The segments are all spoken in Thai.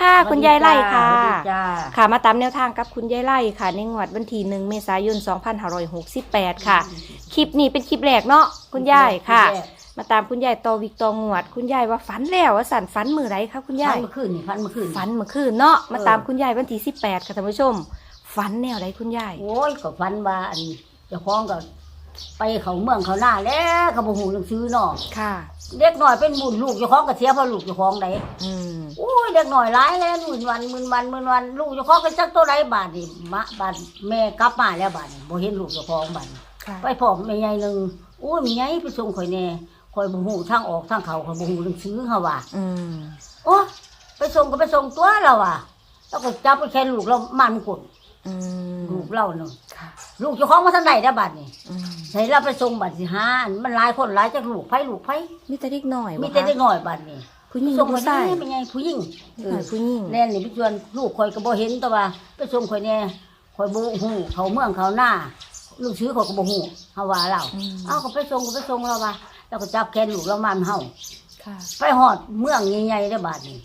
ค่ะ คุณยายไล่ค่ะ สวัสดีจ้าค่ะมาตามแนวทางกับคุณยายไล่ค่ะ ในงวดวันที่หนึ่งเมษายน 2568 ค่ะ คลิปนี้เป็นคลิปแรกเนาะคุณยายค่ะ มาตามคุณยายตอวิกตองวด คุณยายว่าฝันแล้วว่าสันฝันมือไรคะคุณยายายยเมื่อคืนนี่พันเมื่อคืนฝันเมื่อคืนเนาะมาเออตามคุณยายวันที่18ค่ะท่านผู้ชมฝันแนวไรคุณยาย โอ้ยก็ฟันว่าอันเจ้าของก็ ไปเขาเมืองเขาหน้าแล้วก็บ่ฮู้หนังสือเนาะค่ะ เด็กน้อยเป็นบุญลูกเจ้าของก็เสียเพราะลูกเจ้าของได้อืมโอ้ยเด็กน้อยหลายแล้วมื่นวันมื่นวันมื่นวันลูกเจ้าของก็จักตัวใดบาดนี่มาบาดแม่กลับมาแล้วบาดนี่บ่เห็นลูกเจ้าของบาดนี่ค่ะไปพร้อมแม่ใหญ่หนึงโอ้ยแม่ใหญ่ไปส่งข่อยแน่ข่อยบ่ฮู้ทางออกทางเข้าข่อยบ่ฮู้หนังสือเฮาว่าอืมโอ้ไปส่งก็ไปส่งตัวเราอะแล้วก็จับไปแค่ลูกเรามันกุด อืมลูกเราเนาะค่ะลูกเจ้าของมาทางไหนได้อบัดนี่อืมใส่เราไปส่งบัดสิหาอันมันหลายคนหลายจากลูกไผลูกไผมีแต่เด็กหน่อยมีบ่แต่คะได้น้อยบัดนี่ผู้หญิงส่งผู้มาชาได้ยเป็นไงผู้หญิงเด็กหน่อยผู้หญิงแน่นนี่พี่ชวนลูกข่อยก็บ่เห็นแต่ว่า ไปส่งข่อยแน่ข่อยบ่ฮู้เขาเมืองเขาหน้าลูกชื่อเขาก็บ่ฮู้เฮาว่าเราอืมเอ้าก็ไปส่งก็ไปส่งเราว่าแล้วก็จับแขนลูกเรามันเฮา ค่ะ ไปฮอดเมืองใหญ่ๆได้อบาดนี่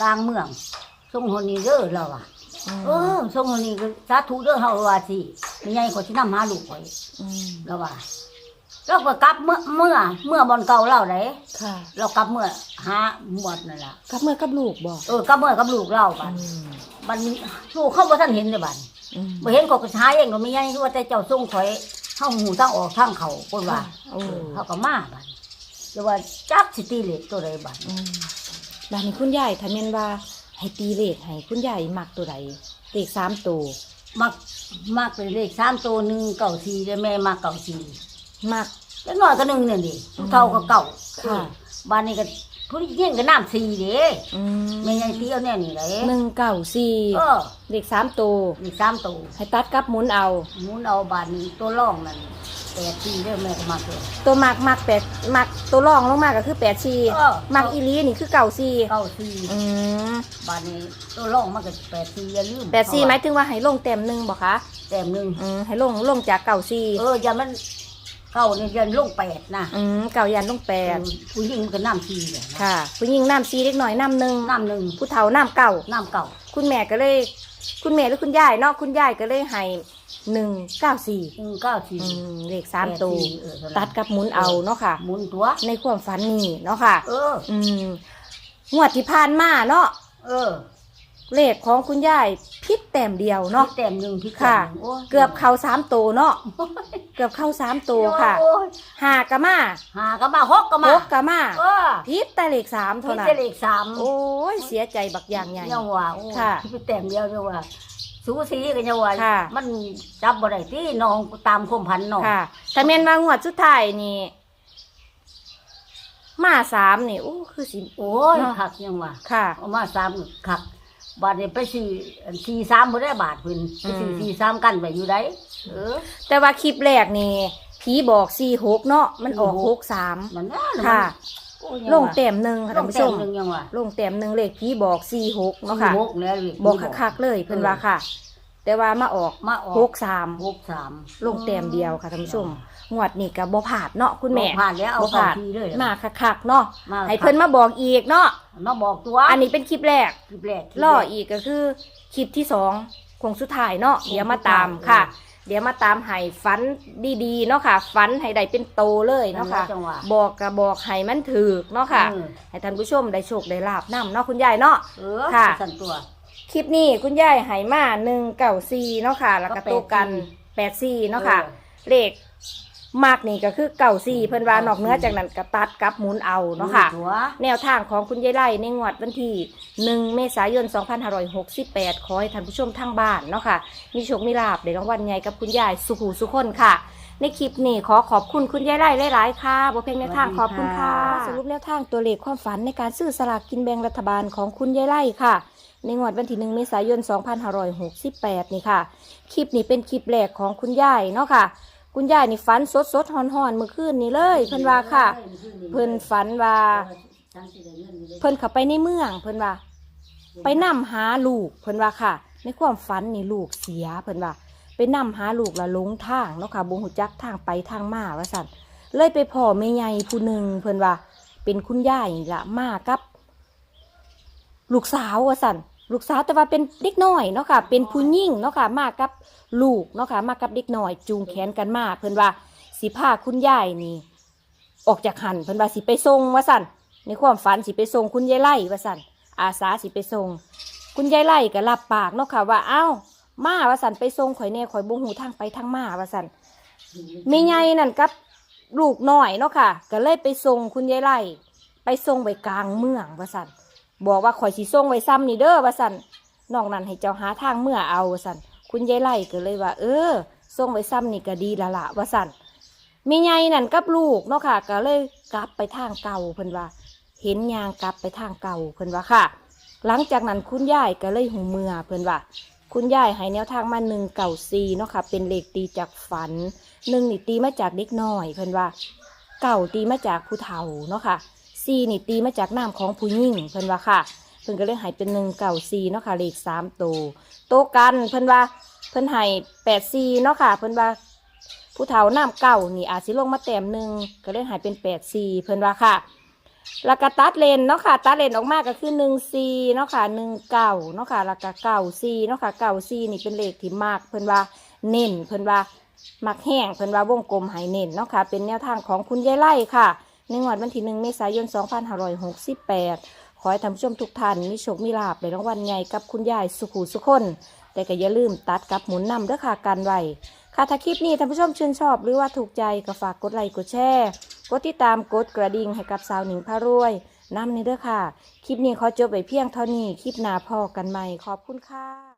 กลางเมืองส่งฮอดนี่เด้อเราว่า เออส่งคนนี้ก็สาธุเด้อเฮาว่าสิมีไงก็สินำหาลูกข่อยมแล้วว่าเราก็กลับเมื่อเมื่อเมื่อบอนเก่าเราได้ค่ะ เรากลับเมื่อหาหมดนั่นล่ะกับเมื่อกับลูกบอกเออกลับเมื่อกับลูกเราบัดบัดนี้ลูกเขาบ่ทันเห็นเลยบัดบ่เห็นก็ก็หาเองก็มีไงว่าแต่เจ้าส่งข่อยเฮาหูทางออกทางเขาเพิ่นว่าโอ้เฮาก็มาบัดแต่ว่าจักสิตีเหล็กตัวใดบัดอืมบ้านนี้คุณยายถ้าแม่นว่า ให้ตีเลขให้คุณยายมักตัวใดเลขสามตัวมักมักเป็นเลข3ตัว1 9 4แล้วแม่มัก9 4มักเล็กน้อยก็หนึ่งเนี่ยดิผู้เท่าก็เก่าค่ะบ้านนี้ก็ผู้ที่เที่ยงก็น้ำสี่เด้อืมไม่ใช่เที่ยวแน่นี่เลยหนึ่งเก้าสี่เออเลขสามตัวมีสามตัวให้ตัดกับหมุนเอาหมุนเอาบานนี้ตัวร่องนั่น แปดสี่เด้อแม่ก็มาเลย ตัวมักมักแปดมักตัวรองลงมาก็คือแปดสี่เออ มักอีหลีนี่คือเก่าสี่เก้าสี่อืมบานนี้ตัวร่องมันก็แปดสี่อย่าลืมแปดสี่หมายถึงว่าให้ลงเต็มหนึ่งบอกคะแต้มหนึ่งอืมให้ลงลงจากเก่าสี่เอออย่ามันเก้าเนี่ยยันลงแปดนะอืมเก่ายันลงแปดเออผู้หญิงมันก็น้ำสี่เลยนะค่ะผู้หญิงน้ำสี่เล็กหน่อยน้ำหนึ่งน้ำหนึ่งผู้เฒ่าน้ำเก่า น้ำเก่า คุณแม่ก็เลย คุณแม่หรือคุณยายเนาะคุณยายก็เลยให้ หนึ่งเก้าสี่หนึ่งเก้าสี่เลขสามตัวแปสี่เออเท่านั้นตัดกับหมุนเอาเนาะค่ะ หมุนตัว ในความฝันนี่เนาะค่ะ เออ อืมงวดที่ผ่านมาเนาะเออ เลขของคุณยายพิษแต้มเดียวเนาะพี่แต้มหนึ่งพี่แต้ค่ะมหนึ่งโยเกือบเข้าสามตัวเนาะเกือบเข้าสามตัวค่ะโอ้ยหากะมาหาก็มาหกก็มาหกกะมาเออพิษแต่เลขสามมีเท่านั้นแต่เลขสามโอ้ยเสียใจบักอย่างใหญ่ยังว่าโอ้ยค่ะพี่แต่งเดียวยังว่า สูสีกันยังว่าค่ะ มันจับบ่ได้ที่น้องตามคมพันน้องค่ะแต่เมนมางวดสุดท้ายนี่ มาสามนี่ โอ้ คือสิ โอ้ยเนาะ คักยังว่าค่ะ เอามาสามคักบาทนี่ไปสี่สี่สามบ่ได้บาทเพิ่นไปสี่อืมสี่สามกันไปอยู่ได้เออ แต่ว่าคลิปแรกนี่ ผีบอกสี่หกเนาะ มันออก46หกสาม มันน่าค่ะโอ้ย ลงเต็มหนึ่งค่ะลท่างนผู้ชเต็มมหนึงยังว่าลงเต็มหนึ่งเลขผีบอกสี่หกเนาะค่ะหกแล้วเลยบอกคักๆเลยเพิ่นว่าค่ะ แต่ว่ามาออกมาออกหกสามหกสามลงเต็มเดียวค่ะท่านผู้ชมงวดนี่กับบ่ผาดเนาะคุณแม่บ่ผ่านแล้วเอาบ่เข้าผาดทีเลยมาคักๆเนาะมาให้เพิ่นมาบอกอีกเนาะมาบอกตัว อันนี้เป็นคลิปแรกคลิปแรกคลิปล่อแรกอีกก็คือคลิปที่สองคงสุดท้ายเนาะคงเดี๋ยวมาสุดท้ายตามค่ะ เอเดี๋ยวมาตามให้ฝันดีๆเนาะค่ะฝันให้ได้เป็นโตเลยเนาะค่ะนั่นแหละจังหวะ บอกกับบอกให้มันถือเนาะค่ะเออให้ท่านผู้ชมได้โชคได้ลาบนํเนาะคุณยายเนาะ เออค่ะ สั่นตัว คลิปนี้คุณยายให้มาหนึ่งเก่าซีเนาะค่ะ แล้วก็ก็ตัวกัน84แปดซีเนาะค่ะออ เลข มากนี่ก็คือเก่าซีเพิ่นว่านอกเหนื้อจากนั้นก็ตัดกับหมุนเอาเนาะค่ะ ตัวแนวทางของคุณยายไล่ในงวดวันที่ 1 เมษายน 2568 ขอให้ท่านผู้ชมทางบ้านเนาะค่ะ มีโชคมีลาบในรางวัลใหญ่กับคุณยายสุขหูสุขคนค่ะ ในคลิปนี้ขอขอบคุณคุณยายไล่หลายๆค่ะบ่เพียงแนวทางขอบคุณค่ะ สรุปแนวทางตัวเลขความฝันในการซื้อสลากกินแบ่งรัฐบาลของคุณยายไล่ค่ะ ในงวดวันที่1เมษายน 2568 นี่ค่ะ คลิปนี้เป็นคลิปแรกของคุณยายเนาะค่ะ คุณยายนี่ฝันสดสดๆหอนเมื่อคืนนี้เลยเพิ่นว่าค่ะ เพิ่นฝันว่า เพิ่นเข้าไปในเมือง เพิ่นว่า ไปนำหาลูก เพิ่นว่าค่ะ ในความฝันนี่ลูกเสีย เพิ่นว่า ไปนำหาลูกและหลงทางเนาะค่ะบ่ฮู้จักทางไปทางมาว่าซั่นเลยไปพ่อแม่ใหญ่ผู้หนึ่งเพิ่นว่า เป็นคุณยายนี่ละมากับ ลูกสาวว่าสั่น ลูกสาวแต่ว่าเป็นเด็กน้อยเนาะค่ะ เป็นผู้หญิงเนาะค่ะ มากับลูกเนาะค่ะ มากับเด็กน้อย จูงแขนกันมาเพิ่นว่าสิพาคุณยายนี่ ออกจากหันเพิ่นว่าสิไปส่งว่าสั่นในความฝันสิไปส่งคุณยายไล่ว่าสั่นอาสาสิไปส่งคุณยายไล่ก็รับปากเนาะค่ะว่าเอ้ามาว่าสั่นไปส่งข่อยแน่ข่อยบ่ฮู้ทางไปทางมาว่าสั่นแม่ใหญ่นั่นกับลูกน้อยเนาะค่ะ ก็เลยไปส่งคุณยายไล่ไปส่งไว้กลางเมืองว่าสัน บอกว่าข่อยสิส่งไว้ซ้ำนี่เด้อว่าสันนอกนั้นให้เจ้าหาทางเมื่อเอาว่าสันคุณยายไล่ก็เลยว่า เออส่งไว้ซ้ำนี่ก็ดีละละว่าสันม่ใหนั่นกับลูกเนาะค่ะก็เลยกลับไปทางเก่าเพิ่นว่า เห็นยางกลับไปทางเก่าเพิ่นว่าค่ะ หลังจากนั้นคุณยายก็เลยหูเมื่อเพิ่นว่า คุณยายให้แนวทางมาหนึ่งเก่าซีเนาะค่ะ เป็นเลขตีจากฝันหนึ่งนี่ตีมาจากเด็กน้อยเพิ่นว่า เก่าตีมาจากผู้เฒ่าเนาะค่ะ ซีนี่ตีมาจากน้ำของผู้หญิงเพิ่นว่าค่ะ เพิ่นก็เลยหายเป็นหนึ่งเก่าซีเนาะค่ะเลขสามโตวโตกันเพิ่นว่าเพิ่นห้แปดซีเนาะค่ะ เพิ่นว่าผู้เฒ่าน้ำเก่านี่อาจสิลงมาแต้มหนึ่งก็เลยหายเป็นแปดซีเพิ่นว่าค่ะแล้วก็ตัดเลนเนาะค่ะตัดเลนออกมาก็คือหนึ่งซีเนาะค่ะหนึ่งเก่าเนาะค่ะแล้วก็เก่าซีเนาะค่ะเก่าซีนี่เป็นเลขที่มากเพิ่นว่าเน้นเพิ่นว่ามักแห้งเพิ่นว่าวงกลมไหเน้นเนาะค่ะเป็นแนวทางของคุณยายไล่ค่ะ ในงวดวันที่หนึ่งเมษายน 2568 ขอให้ท่านผู้ชมทุกท่านมีโชคมีลาบในรางวัลใหญ่กับคุณยายสุขูสุคน แต่ก็อย่าลืมตัดกับหมุนนำเด้อค่ะการไว้ค่ะถ้าคลิปนี้ท่านผู้ชมชื่นชอบ หรือว่าถูกใจก็ฝากกดไลค์กดแชร์กดติดตามกดกระดิ่งให้กับสาวหนิงพารวยน้ำในเด้อค่ะ คลิปนี้ขอจบไปเพียงเท่านี้ คลิปหน้าพอกันใหม่ขอบคุณค่ะ